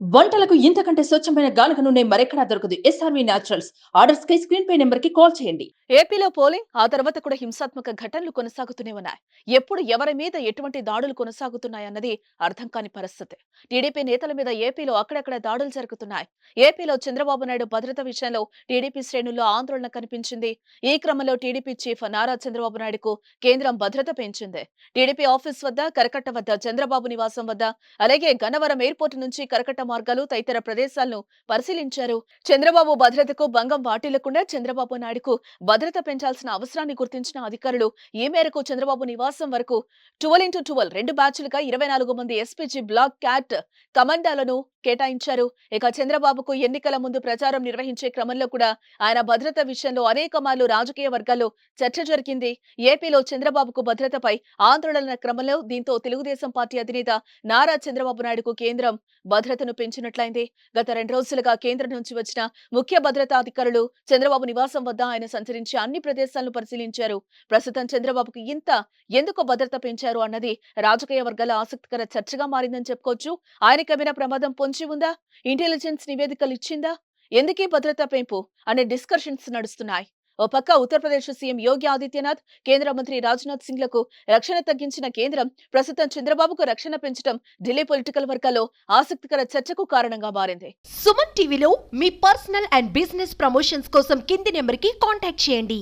వంటలకు ఇంతకంటే స్వచ్ఛమైన గానుగ నూనె మరెక్కడా దొరకదు. ఎస్ఆర్వి న్యాచురల్స్ ఆర్డర్స్ కై స్క్రీన్ పే నెంబర్కి కాల్ చేయండి. ఏపీలో పోలింగ్ ఆ తర్వాత కూడా హింసాత్మక ఘటనలు కొనసాగుతూనే ఉన్నాయి. ఎప్పుడు ఎవరి మీద ఎటువంటి దాడులు కొనసాగుతున్నాయన్నది అర్థం కాని పరిస్థితి. టీడీపీ నేతల మీద ఏపీలో అక్కడక్కడ దాడులు జరుగుతున్నాయి. ఏపీలో చంద్రబాబు నాయుడు భద్రత విషయంలో టీడీపీ శ్రేణుల్లో ఆందోళన కనిపించింది. ఈ క్రమంలో టీడీపీ చీఫ్ నారా చంద్రబాబు నాయుడుకు కేంద్రం భద్రత పెంచింది. టీడీపీ ఆఫీస్ వద్ద కరకట్ట వద్ద చంద్రబాబు నివాసం వద్ద అలాగే గన్నవరం ఎయిర్పోర్ట్ నుంచి కరకట్ట మార్గాలు తదితర ప్రదేశాలను పరిశీలించారు. చంద్రబాబు భద్రతకు భంగం వాటిల్లకుండా చంద్రబాబు నాయుడుకు భద్రత పెంచాల్సిన అవసరాన్ని గుర్తించిన అధికారులు ఈ మేరకు చంద్రబాబు నివాసం వరకు ట్వెల్వ్ ఇంటూ ట్వెల్వ్ రెండు బ్యాచ్లుగా ఇరవై నాలుగు మంది ఎస్పీజీ బ్లాక్ క్యాట్ కమాండాలను కేటాయించారు. ఇక చంద్రబాబుకు ఎన్నికల ముందు ప్రచారం నిర్వహించే క్రమంలో కూడా ఆయన భద్రత విషయంలో అనేక మార్లు రాజకీయ వర్గాల్లో చర్చ జరిగింది. ఏపీలో చంద్రబాబుకు భద్రతపై ఆందోళన క్రమంలో దీంతో తెలుగుదేశం పార్టీ అధినేత నారా చంద్రబాబు నాయుడుకు కేంద్రం భద్రతను పెంచినట్లయింది. గత రెండు రోజులుగా కేంద్రం నుంచి వచ్చిన ముఖ్య భద్రతా అధికారులు చంద్రబాబు నివాసం వద్ద ఆయన సంచరించి అన్ని ప్రదేశాలను పరిశీలించారు. ప్రస్తుతం చంద్రబాబుకు ఇంత ఎందుకు భద్రత పెంచారు అన్నది రాజకీయ వర్గాల ఆసక్తికర చర్చగా మారిందని చెప్పుకోవచ్చు. ఆయనకేమైనా ప్రమాదం పొంచి ఉందా? ఇంటెలిజెన్స్ నివేదికలు ఇచ్చిందా? ఎందుకీ భద్రతా పెంపు అనే డిస్కషన్స్ నడుస్తున్నాయి. ఓ పక్క ఉత్తరప్రదేశ్ సీఎం యోగి ఆదిత్యనాథ్ కేంద్ర మంత్రి రాజ్నాథ్ సింగ్లకు రక్షణ తగ్గించిన కేంద్రం ప్రస్తుతం చంద్రబాబుకు రక్షణ పెంచడం ఢిల్లీ పొలిటికల్ వర్గాల్లో ఆసక్తికర చర్చకు కారణంగా మారింది. సుమన్ టీవీలో మీ పర్సనల్ అండ్ బిజినెస్ ప్రమోషన్స్ కోసం కింది నెంబర్కి కాంటాక్ట్ చేయండి.